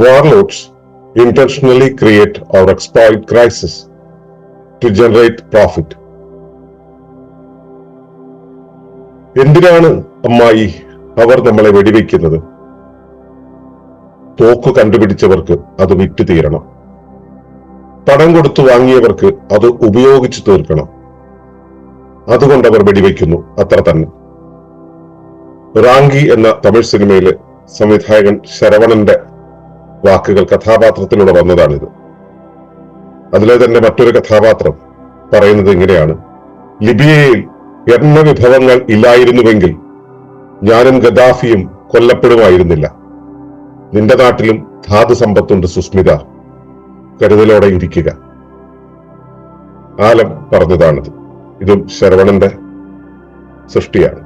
warlords intentionally create or exploit crisis to generate profit. എന്തിനാണ് അമ്മായി അവർ നമ്മളെ വെടിവെക്കുന്നത്? തോക്ക് കണ്ടുപിടിച്ചവർക്ക് അത് വിറ്റു തീരണം. പണം കൊടുത്തു വാങ്ങിയവർക്ക് അത് ഉപയോഗിച്ചു തീർക്കണം. അതുകൊണ്ട് അവർ വെടിവെക്കുന്നു അത്ര തന്നെ. റാങ്കി എന്ന തമിഴ് സിനിമയിലെ സംവിധായകൻ ശരവണന്റെ വാക്കുകൾ കഥാപാത്രത്തിലൂടെ വന്നതാണിത്. അതിലെ തന്നെ മറ്റൊരു കഥാപാത്രം പറയുന്നത് ഇങ്ങനെയാണ്. ലിബിയയിൽ എണ്ണ വിഭവങ്ങൾ ഇല്ലായിരുന്നുവെങ്കിൽ ഞാനും ഗദാഫിയും കൊല്ലപ്പെടുമായിരുന്നില്ല. നിന്റെ നാട്ടിലും ധാതു സമ്പത്തുണ്ട് സുസ്മിത. കരുതലോടെ ഇരിക്കുക. ആലം പറഞ്ഞതാണിത്. ഇതും ശരവണന്റെ സൃഷ്ടിയാണ്.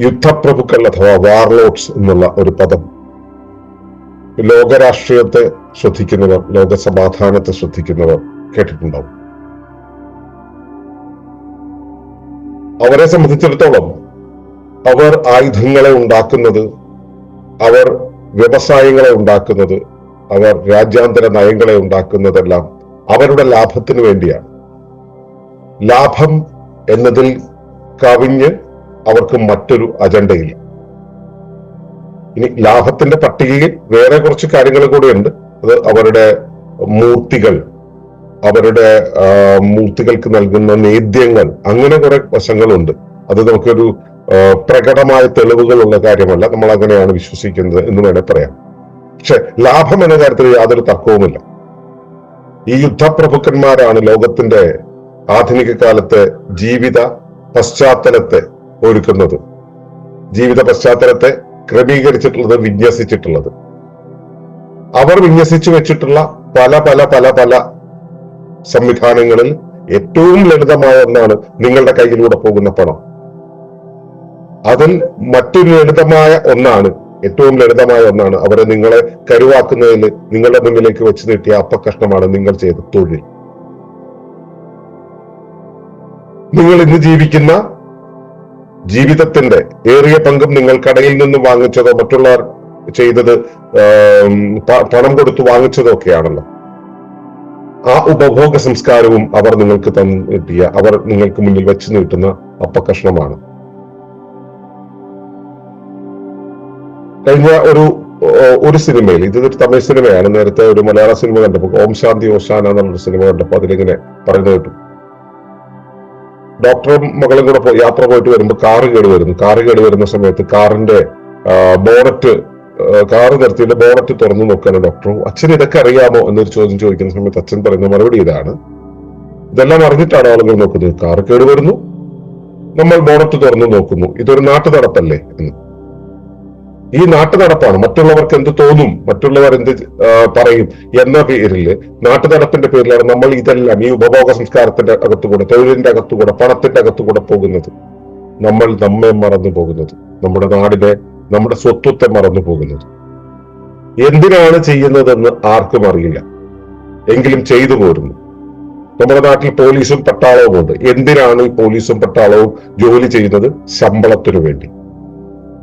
യുദ്ധപ്രഭുക്കൾ അഥവാ വാർലോഡ്സ് എന്നുള്ള ഒരു പദം. ലോകരാഷ്ട്രീയത്തെ ശ്രദ്ധിക്കുന്നവർ ലോകസമാധാനത്തെ ശ്രദ്ധിക്കുന്നവർ കേട്ടിട്ടുണ്ടാവും. അവരെ സംബന്ധിച്ചിടത്തോളം അവർ ആയുധങ്ങളെ ഉണ്ടാക്കുന്നത് അവർ വ്യവസായങ്ങളെ ഉണ്ടാക്കുന്നത് അവർ രാജ്യാന്തര നയങ്ങളെ ഉണ്ടാക്കുന്നതെല്ലാം അവരുടെ ലാഭത്തിന് വേണ്ടിയാണ്. ലാഭം എന്നതിൽ കവിഞ്ഞ് അവർക്ക് മറ്റൊരു അജണ്ടയില്ല. ഇനി ലാഭത്തിന്റെ പട്ടികയിൽ വേറെ കുറച്ച് കാര്യങ്ങൾ കൂടെയുണ്ട്. അത് അവരുടെ മൂർത്തികൾ അവരുടെ മൂർത്തികൾക്ക് നൽകുന്ന നേദ്യങ്ങൾ അങ്ങനെ കുറെ വശങ്ങളുണ്ട്. അത് നമുക്കൊരു പ്രകടമായ തെളിവുകളുള്ള കാര്യമല്ല. നമ്മൾ അങ്ങനെയാണ് വിശ്വസിക്കുന്നത് എന്ന് വേണേൽ പറയാം. പക്ഷെ ലാഭം എന്ന കാര്യത്തിൽ യാതൊരു തർക്കവുമില്ല. ഈ യുദ്ധപ്രഭുക്കന്മാരാണ് ലോകത്തിന്റെ ആധുനിക കാലത്തെ ജീവിത പശ്ചാത്തലത്തെ ഒരുക്കുന്നത്. ജീവിത പശ്ചാത്തലത്തെ ക്രമീകരിച്ചിട്ടുള്ളത് വിന്യസിച്ചിട്ടുള്ളത്. അവർ വിന്യസിച്ചു വെച്ചിട്ടുള്ള പല പല പല പല സംവിധാനങ്ങളിൽ ഏറ്റവും ലളിതമായ ഒന്നാണ് നിങ്ങളുടെ കയ്യിലൂടെ പോകുന്ന പണം. അതിൽ മറ്റൊരു ലളിതമായ ഒന്നാണ് ഏറ്റവും ലളിതമായ ഒന്നാണ് അവരെ നിങ്ങളെ കരുവാക്കുന്നതിൽ നിങ്ങളുടെ മുന്നിലേക്ക് വെച്ച് നീട്ടിയ അപ്പക്കഷ്ണമാണ് നിങ്ങൾ ചെയ്ത തൊഴിൽ. നിങ്ങൾ ഇന്ന് ജീവിക്കുന്ന ജീവിതത്തിന്റെ ഏറിയ പങ്കും നിങ്ങൾ കടയിൽ നിന്ന് വാങ്ങിച്ചതോ മറ്റുള്ളവർ ചെയ്തത് പണം കൊടുത്തു വാങ്ങിച്ചതോ ഒക്കെയാണല്ലോ. ആ ഉപഭോഗ സംസ്കാരവും അവർ നിങ്ങൾക്ക് തന്നിട്ടിയ അവർ നിങ്ങൾക്ക് മുന്നിൽ വെച്ച് നീട്ടുന്ന അപ്പക്കഷ്ണമാണ് കഴിഞ്ഞ ഒരു ഒരു സിനിമയിൽ ഇത് ഒരു തമിഴ് സിനിമയാണ് നേരത്തെ ഒരു മലയാള സിനിമ കണ്ടപ്പോൾ ഓം ശാന്തി ഓശാന എന്നുള്ളൊരു സിനിമ കണ്ടപ്പോൾ അതിലിങ്ങനെ പറയുന്നത് കേട്ടു. ഡോക്ടറും മകളും കൂടെ യാത്ര പോയിട്ട് വരുമ്പോൾ കാറ് കേട് വരുന്നു. കാറ് കേട് വരുന്ന സമയത്ത് കാറിന്റെ ബോണറ്റ് കാറ് നിർത്തിയിട്ട് ബോണറ്റ് തുറന്നു നോക്കാണ് ഡോക്ടർ. അച്ഛൻ ഇതൊക്കെ അറിയാമോ എന്നൊരു ചോദ്യം ചോദിക്കുന്ന സമയത്ത് അച്ഛൻ പറയുന്ന മറുപടി ഇതാണ്. ഇതെല്ലാം അറിഞ്ഞിട്ടാണ് ആളുകൾ നോക്കുന്നത്. കാറ് കേട് വരുന്നു. നമ്മൾ ബോണറ്റ് തുറന്നു നോക്കുന്നു. ഇതൊരു നാട്ടു നടപ്പല്ലേ എന്ന്. ഈ നാട്ടു നടപ്പാണ് മറ്റുള്ളവർക്ക് എന്ത് തോന്നും മറ്റുള്ളവർ എന്ത് പറയും എന്ന പേരിൽ നാട്ടു നടപ്പിന്റെ പേരിലാണ് നമ്മൾ ഇതെല്ലാം ഈ ഉപഭോഗ സംസ്കാരത്തിന്റെ അകത്തുകൂടെ തൊഴിലിന്റെ അകത്തുകൂടെ പണത്തിന്റെ അകത്തുകൂടെ പോകുന്നത്. നമ്മൾ നമ്മെ മറന്നു പോകുന്നത്. നമ്മുടെ നാടിനെ നമ്മുടെ സ്വത്വത്തെ മറന്നു പോകുന്നത്. എന്തിനാണ് ചെയ്യുന്നതെന്ന് ആർക്കും അറിയില്ല. എങ്കിലും ചെയ്തു പോരുന്നു. നമ്മുടെ നാട്ടിൽ പോലീസും പട്ടാളവും ഉണ്ട് എന്തിനാണ് ഈ പോലീസും പട്ടാളവും ജോലി ചെയ്യുന്നത്? ശമ്പളത്തിനു വേണ്ടി.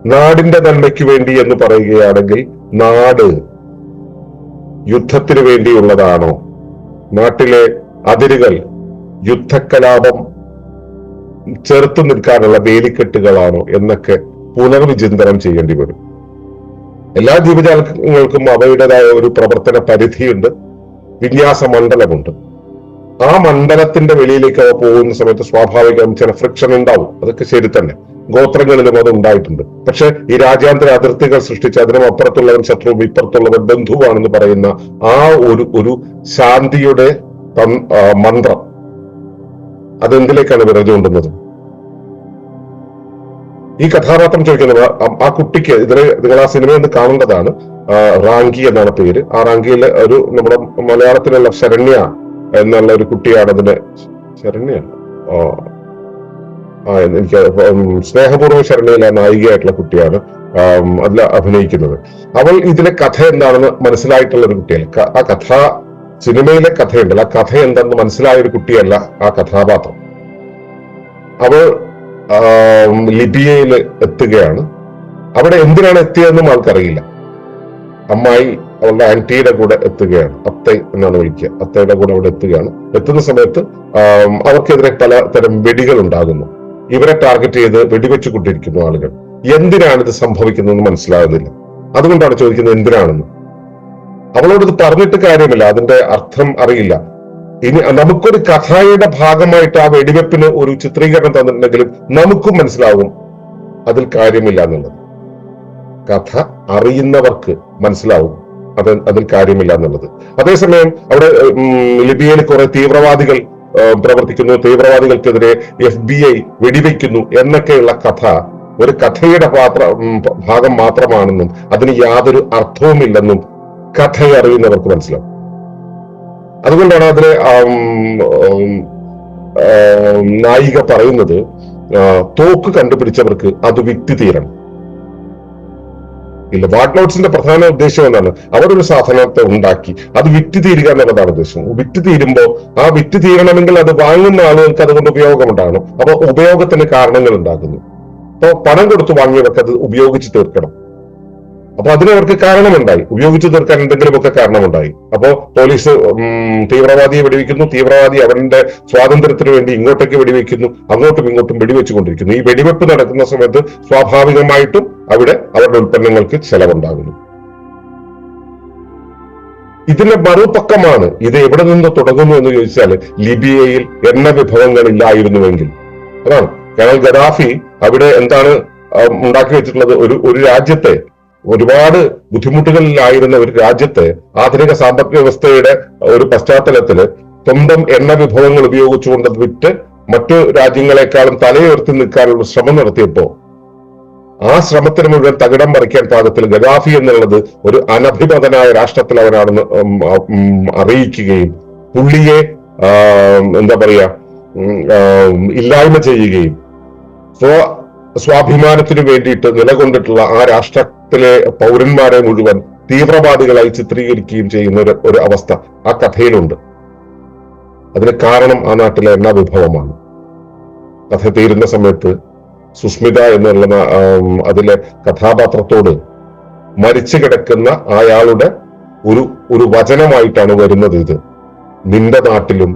നാടിന്റെ നന്മയ്ക്ക് വേണ്ടി എന്ന് പറയുകയാണെങ്കിൽ നാട് യുദ്ധത്തിന് വേണ്ടിയുള്ളതാണോ? നാട്ടിലെ അതിരുകൾ യുദ്ധക്കലാപം ചെറുത്തു നിൽക്കാനുള്ള വേലിക്കെട്ടുകളാണോ എന്നൊക്കെ പുനർവിചിന്തനം ചെയ്യേണ്ടി വരും. എല്ലാ ജീവജാലങ്ങൾക്കും അവയുടേതായ ഒരു പ്രവർത്തന പരിധിയുണ്ട് വിന്യാസ മണ്ഡലമുണ്ട്. ആ മണ്ഡലത്തിന്റെ വെളിയിലേക്ക് അവ പോകുന്ന സമയത്ത് സ്വാഭാവികം ചില ഫ്രിക്ഷൻ ഉണ്ടാവും. അതൊക്കെ ശരി തന്നെ. ഗോത്രങ്ങളിലും അത് ഉണ്ടായിട്ടുണ്ട്. പക്ഷെ ഈ രാജ്യാന്തര അതിർത്തികൾ സൃഷ്ടിച്ച് അതിനും അപ്പുറത്തുള്ളവൻ ശത്രുവും ഇപ്പുറത്തുള്ളവൻ ബന്ധുവാണെന്ന് പറയുന്ന ആ ഒരു ഒരു ശാന്തിയുടെ മന്ത്രം അതെന്തിലേക്കാണ് വിരജ കൊണ്ടുവന്നത് ഈ കഥാപാത്രം ചോദിക്കുന്നത് ആ- കുട്ടിക്ക് ഇതിന് നിങ്ങൾ ആ സിനിമ ഒന്ന് കാണേണ്ടതാണ്. റാങ്കി എന്നാണ് പേര്. ആ റാങ്കിയിലെ ഒരു നമ്മുടെ മലയാളത്തിലുള്ള ശരണ്യ എന്നുള്ള ഒരു കുട്ടിയാണ് അതിന്റെ ശരണ്യ. എനിക്ക് സ്നേഹപൂർവ ശരണയിലെ നായികയായിട്ടുള്ള കുട്ടിയാണ്. അതിൽ അഭിനയിക്കുന്നത്. അവൾ ഇതിലെ കഥ എന്താണെന്ന് മനസ്സിലായിട്ടുള്ള ഒരു കുട്ടിയല്ല. ആ കഥ സിനിമയിലെ കഥയുണ്ടല്ലോ. ആ കഥ എന്താണെന്ന് മനസ്സിലായ ഒരു കുട്ടിയല്ല ആ കഥാപാത്രം. അവൾ ലിബിയയിൽ എത്തുകയാണ്. അവിടെ എന്തിനാണ് എത്തിയതെന്നും ആൾക്കറിയില്ല. അമ്മായി അവളുടെ ആന്റിയുടെ കൂടെ എത്തുകയാണ്. അത്ത എന്നാണ് വിളിക്കുക. അത്തയുടെ കൂടെ അവിടെ എത്തുകയാണ്. എത്തുന്ന സമയത്ത് അവർക്കെതിരെ പലതരം വെടികൾ ഉണ്ടാകുന്നു. ഇവരെ ടാർഗറ്റ് ചെയ്ത് വെടിവെച്ചു കൊണ്ടിരിക്കുന്നു ആളുകൾ. എന്തിനാണ് ഇത് സംഭവിക്കുന്നതെന്ന് മനസ്സിലാകുന്നില്ല അതുകൊണ്ടാണ് ചോദിക്കുന്നത് എന്തിനാണെന്ന്. അവളോട് ഇത് പറഞ്ഞിട്ട് കാര്യമില്ല. അതിന്റെ അർത്ഥം അറിയില്ല. ഇനി നമുക്കൊരു കഥയുടെ ഭാഗമായിട്ട് ആ വെടിവെപ്പിന് ഒരു ചിത്രീകരണം തന്നിട്ടുണ്ടെങ്കിലും നമുക്കും മനസ്സിലാവും അതിൽ കാര്യമില്ല എന്നുള്ളത്. കഥ അറിയുന്നവർക്ക് മനസ്സിലാവും അത് അതിൽ കാര്യമില്ല എന്നുള്ളത്. അതേസമയം അവിടെ ലിബിയയിൽ കുറെ തീവ്രവാദികൾ പ്രവർത്തിക്കുന്നു. തീവ്രവാദികൾക്കെതിരെ എഫ് ബി ഐ വെടിവെക്കുന്നു എന്നൊക്കെയുള്ള കഥ ഒരു കഥയുടെ പാത്ര ഭാഗം മാത്രമാണെന്നും അതിന് യാതൊരു അർത്ഥവുമില്ലെന്നും കഥ അറിയുന്നവർക്ക് മനസ്സിലാവും. അതുകൊണ്ടാണ് അതിലെ നായിക പറയുന്നത് തോക്ക് കണ്ടുപിടിച്ചവർക്ക് അത് വിറ്റ് തീരണം ഇല്ല വാട്ട് നോട്ട്സിന്റെ പ്രധാന ഉദ്ദേശം എന്താണ്? അവർ ഒരു സാധനത്തെ ഉണ്ടാക്കി. അത് വിറ്റ് തീരുക എന്നുള്ളതാണ് ഉദ്ദേശം. വിറ്റ് തീരുമ്പോൾ ആ വിറ്റ് തീരണമെങ്കിൽ അത് വാങ്ങുന്ന ആളുകൾക്ക് അതുകൊണ്ട് ഉപയോഗം ഉണ്ടാകണം അപ്പൊ ഉപയോഗത്തിന് കാരണങ്ങൾ ഉണ്ടാകുന്നു. അപ്പൊ പണം കൊടുത്ത് വാങ്ങിയവർക്ക് അത് ഉപയോഗിച്ച് തീർക്കണം. അപ്പൊ അതിനവർക്ക് കാരണമുണ്ടായി. ഉപയോഗിച്ചു തീർക്കാൻ എന്തെങ്കിലുമൊക്കെ കാരണമുണ്ടായി. അപ്പോ പോലീസ് തീവ്രവാദിയെ വെടിവെക്കുന്നു. തീവ്രവാദി അവന്റെ സ്വാതന്ത്ര്യത്തിന് വേണ്ടി ഇങ്ങോട്ടേക്ക് വെടിവെക്കുന്നു. അങ്ങോട്ടും ഇങ്ങോട്ടും വെടിവെച്ചുകൊണ്ടിരിക്കുന്നു. ഈ വെടിവെപ്പ് നടക്കുന്ന സമയത്ത് സ്വാഭാവികമായിട്ടും അവിടെ അവരുടെ ഉൽപ്പന്നങ്ങൾക്ക് ചെലവുണ്ടാകുന്നു. ഇതിന്റെ മറുപക്കമാണ് ഇത് എവിടെ നിന്ന് തുടങ്ങുന്നു എന്ന് ചോദിച്ചാൽ ലിബിയയിൽ എണ്ണ വിഭവങ്ങൾ ഇല്ലായിരുന്നുവെങ്കിൽ അതാണ്. കേണൽ ഗദാഫി അവിടെ എന്താണ് ഉണ്ടാക്കി വെച്ചിട്ടുള്ളത്? ഒരു ഒരു രാജ്യത്തെ ഒരുപാട് ബുദ്ധിമുട്ടുകളിലായിരുന്ന ഒരു രാജ്യത്തെ ആധുനിക സാമ്പത്തിക വ്യവസ്ഥയുടെ ഒരു പശ്ചാത്തലത്തിൽ സ്വന്തം എണ്ണ വിഭവങ്ങൾ ഉപയോഗിച്ചുകൊണ്ട് വിറ്റ് മറ്റു രാജ്യങ്ങളെക്കാളും തലയുയർത്തി നിൽക്കാനുള്ള ശ്രമം നടത്തിയപ്പോ ആ ശ്രമത്തിന് മുഴുവൻ തകിടം മറിക്കാൻ പാകത്തിൽ ഗദാഫി എന്നുള്ളത് ഒരു അനഭിമതനായ രാഷ്ട്രത്തിലവനാണെന്ന് അറിയിക്കുകയും പുള്ളിയെ എന്താ പറയാ ഇല്ലായ്മ ചെയ്യുകയും സ്വ സ്വാഭിമാനത്തിന് വേണ്ടിയിട്ട് നിലകൊണ്ടിട്ടുള്ള ആ രാഷ്ട്രത്തിലെ പൗരന്മാരെ മുഴുവൻ തീവ്രവാദികളായി ചിത്രീകരിക്കുകയും ചെയ്യുന്ന ഒരു ഒരു അവസ്ഥ ആ കഥയിലുണ്ട്. അതിന് കാരണം ആ നാട്ടിലെ എണ്ണ വിഭവമാണ്. കഥ തീരുന്ന സമയത്ത് സുസ്മിത എന്നുള്ള അതിലെ കഥാപാത്രത്തോട് മരിച്ചു കിടക്കുന്ന അയാളുടെ ഒരു ഒരു വചനമായിട്ടാണ് വരുന്നത് ഇത്. നിന്റെ നാട്ടിലും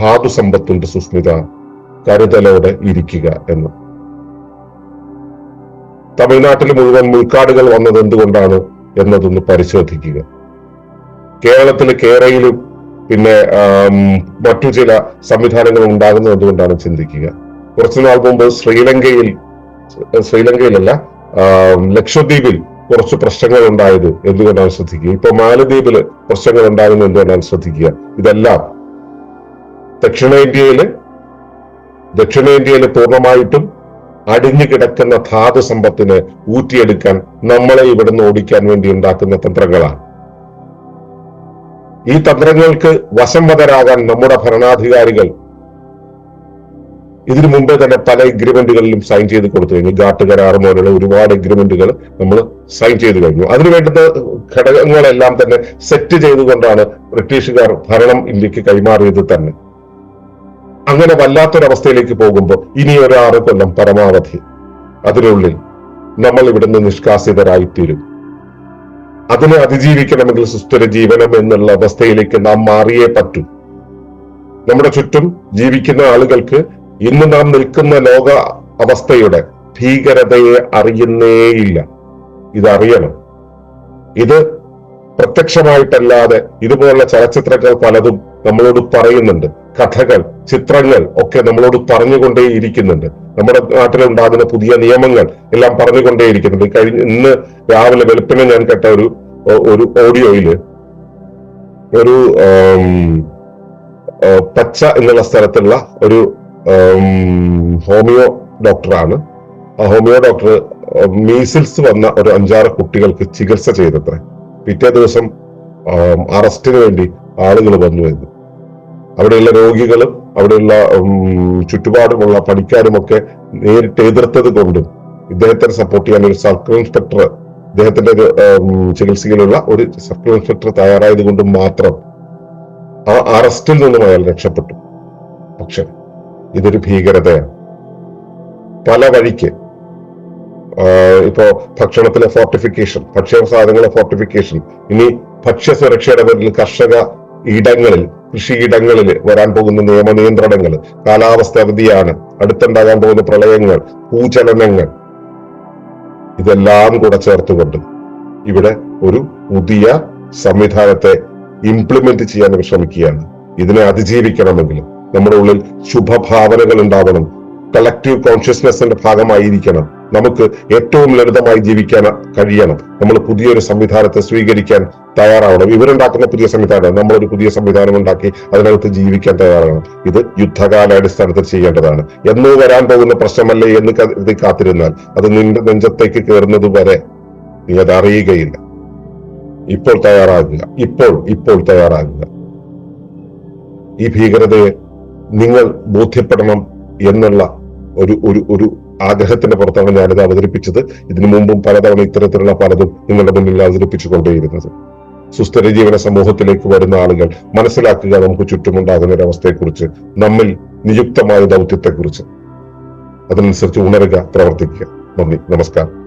ധാതു സമ്പത്തുണ്ട് സുസ്മിത. കരുതലോടെ ഇരിക്കുക എന്ന്. തമിഴ്നാട്ടിൽ മുഴുവൻ മുൾക്കാടുകൾ വന്നത് എന്തുകൊണ്ടാണ് എന്നതൊന്ന് പരിശോധിക്കുക. കേരളത്തിൽ കേരയിലും പിന്നെ മറ്റു ചില സംവിധാനങ്ങൾ ഉണ്ടാകുന്നത് എന്തുകൊണ്ടാണ് ചിന്തിക്കുക. കുറച്ചുനാൾ മുമ്പ് ശ്രീലങ്കയിൽ ശ്രീലങ്കയിലല്ല ലക്ഷദ്വീപിൽ കുറച്ച് പ്രശ്നങ്ങൾ ഉണ്ടായത് എന്തുകൊണ്ടാണ് ശ്രദ്ധിക്കുക. ഇപ്പൊ മാലദ്വീപിൽ പ്രശ്നങ്ങൾ ഉണ്ടാകുന്നത് എന്തുകൊണ്ടാണ് ശ്രദ്ധിക്കുക. ഇതെല്ലാം ദക്ഷിണേന്ത്യയിൽ ദക്ഷിണേന്ത്യയിൽ പൂർണമായിട്ടും അടിഞ്ഞു കിടക്കുന്ന ധാതു സമ്പത്തിന് ഊറ്റിയെടുക്കാൻ നമ്മളെ ഇവിടുന്ന് ഓടിക്കാൻ വേണ്ടി ഉണ്ടാക്കുന്ന തന്ത്രങ്ങളാണ്. ഈ തന്ത്രങ്ങൾക്ക് വശംവതരാകാൻ നമ്മുടെ ഭരണാധികാരികൾ ഇതിനു മുമ്പേ തന്നെ പല എഗ്രിമെന്റുകളിലും സൈൻ ചെയ്ത് കൊടുത്തു കഴിഞ്ഞു. ഗാട്ട് കരാർ പോലുള്ള ഒരുപാട് എഗ്രിമെന്റുകൾ നമ്മൾ സൈൻ ചെയ്ത് കഴിഞ്ഞു. അതിനു വേണ്ടുന്ന ഘടകങ്ങളെല്ലാം തന്നെ സെറ്റ് ചെയ്തുകൊണ്ടാണ് ബ്രിട്ടീഷുകാർ ഭരണം ഇന്ത്യയ്ക്ക് കൈമാറിയത് തന്നെ. അങ്ങനെ വല്ലാത്തൊരവസ്ഥയിലേക്ക് പോകുമ്പോൾ ഇനി ഒരു ആറ് കൊല്ലം പരമാവധി അതിനുള്ളിൽ നമ്മൾ ഇവിടുന്ന് നിഷ്കാസിതരായിത്തീരും. അതിനെ അതിജീവിക്കണമെങ്കിൽ സുസ്ഥിര ജീവനം എന്നുള്ള അവസ്ഥയിലേക്ക് നാം മാറിയേ പറ്റൂ. നമ്മുടെ ചുറ്റും ജീവിക്കുന്ന ആളുകൾക്ക് ഇന്ന് നാം നിൽക്കുന്ന ലോക അവസ്ഥയുടെ ഭീകരതയെ അറിയുന്നേയില്ല ഇതറിയണം. ഇത് പ്രത്യക്ഷമായിട്ടല്ലാതെ ഇതുപോലുള്ള ചലച്ചിത്രങ്ങൾ പലതും നമ്മളോട് പറയുന്നുണ്ട്. കഥകൾ ചിത്രങ്ങൾ ഒക്കെ നമ്മളോട് പറഞ്ഞുകൊണ്ടേ ഇരിക്കുന്നുണ്ട്. നമ്മുടെ നാട്ടിലുണ്ടാകുന്ന പുതിയ നിയമങ്ങൾ എല്ലാം പറഞ്ഞുകൊണ്ടേയിരിക്കുന്നുണ്ട് കഴിഞ്ഞ ഇന്ന് രാവിലെ വെളുപ്പിനെ ഞാൻ കേട്ട ഒരു ഒരു ഓഡിയോയിൽ ഒരു പച്ച എന്നുള്ള സ്ഥലത്തുള്ള ഒരു ഹോമിയോ ഡോക്ടറാണ്. ആ ഹോമിയോ ഡോക്ടർ മീസിൽസ് വന്ന ഒരു അഞ്ചാറ് കുട്ടികൾക്ക് ചികിത്സ ചെയ്തത്ര. പിറ്റേ ദിവസം അറസ്റ്റിന് വേണ്ടി ആളുകൾ വന്നു എന്ന്. അവിടെയുള്ള രോഗികളും അവിടെയുള്ള ചുറ്റുപാടുമുള്ള പണിക്കാരുമൊക്കെ നേരിട്ട് എതിർത്തത് കൊണ്ടും ഇദ്ദേഹത്തെ സപ്പോർട്ട് ചെയ്യാൻ ഒരു സർക്കിൾ ഇൻസ്പെക്ടർ ഇദ്ദേഹത്തിന്റെ ഒരു ചികിത്സയിലുള്ള ഒരു സർക്കിൾ ഇൻസ്പെക്ടർ തയ്യാറായത് കൊണ്ടും മാത്രം ആ അറസ്റ്റിൽ നിന്നും അയാൾ രക്ഷപ്പെട്ടു. പക്ഷെ ഇതൊരു ഭീകരതയാണ്. പല വഴിക്ക് ഇപ്പോ ഭക്ഷണത്തിലെ ഫോർട്ടിഫിക്കേഷൻ ഭക്ഷ്യ സാധനങ്ങളെ ഫോർട്ടിഫിക്കേഷൻ ഇനി ഭക്ഷ്യ സുരക്ഷയുടെ പേരിൽ കർഷക ഇടങ്ങളിൽ കൃഷിയിടങ്ങളിൽ വരാൻ പോകുന്ന നിയമ നിയന്ത്രണങ്ങൾ കാലാവസ്ഥ വ്യതിയാനം അടുത്തുണ്ടാകാൻ പോകുന്ന പ്രളയങ്ങൾ ഭൂചലനങ്ങൾ ഇതെല്ലാം കൂടെ ചേർത്തുകൊണ്ട് ഇവിടെ ഒരു പുതിയ സംവിധാനത്തെ ഇംപ്ലിമെന്റ് ചെയ്യാൻ ശ്രമിക്കുകയാണ്. ഇതിനെ അതിജീവിക്കണമെങ്കിൽ നമ്മുടെ ഉള്ളിൽ ശുഭഭാവനകൾ ഉണ്ടാവണം. കളക്റ്റീവ് കോൺഷ്യസ്നെസിന്റെ ഭാഗമായിരിക്കണം. നമുക്ക് ഏറ്റവും ലളിതമായി ജീവിക്കാൻ കഴിയണം. നമ്മൾ പുതിയൊരു സംവിധാനത്തെ സ്വീകരിക്കാൻ തയ്യാറാവണം. ഇവരുണ്ടാക്കുന്ന പുതിയ സംവിധാനം നമ്മളൊരു പുതിയ സംവിധാനം ഉണ്ടാക്കി അതിനകത്ത് ജീവിക്കാൻ തയ്യാറാകണം ഇത് യുദ്ധകാലാടിസ്ഥാനത്തിൽ ചെയ്യേണ്ടതാണ്. എന്നോ വരാൻ പോകുന്ന പ്രശ്നമല്ലേ എന്ന് കരുതി കാത്തിരുന്നാൽ അത് നിന്റെ നെഞ്ചത്തേക്ക് കയറുന്നത് വരെ നീ അത് അറിയുകയില്ല. ഇപ്പോൾ തയ്യാറാകുക. ഇപ്പോൾ ഇപ്പോൾ തയ്യാറാകുക. ഈ ഭീകരതയെ നിങ്ങൾ ബോധ്യപ്പെടണം എന്നുള്ള ഒരു ഒരു ഒരു ആഗ്രഹത്തിന്റെ പുറത്താണ് ഞാനിത് അവതരിപ്പിച്ചത്. ഇതിനു മുമ്പും പലതവണ ഇത്തരത്തിലുള്ള പലതും നിങ്ങളുടെ മുന്നിൽ അവതരിപ്പിച്ചുകൊണ്ടേയിരുന്നത്. സുസ്ഥിര ജീവന സമൂഹത്തിലേക്ക് വരുന്ന ആളുകൾ മനസ്സിലാക്കുക നമുക്ക് ചുറ്റുമുണ്ടാകുന്ന ഒരവസ്ഥയെക്കുറിച്ച് നമ്മിൽ നിയുക്തമായ ദൗത്യത്തെക്കുറിച്ച്. അതിനനുസരിച്ച് ഉണരുക പ്രവർത്തിക്കുക. നന്ദി. നമസ്കാരം.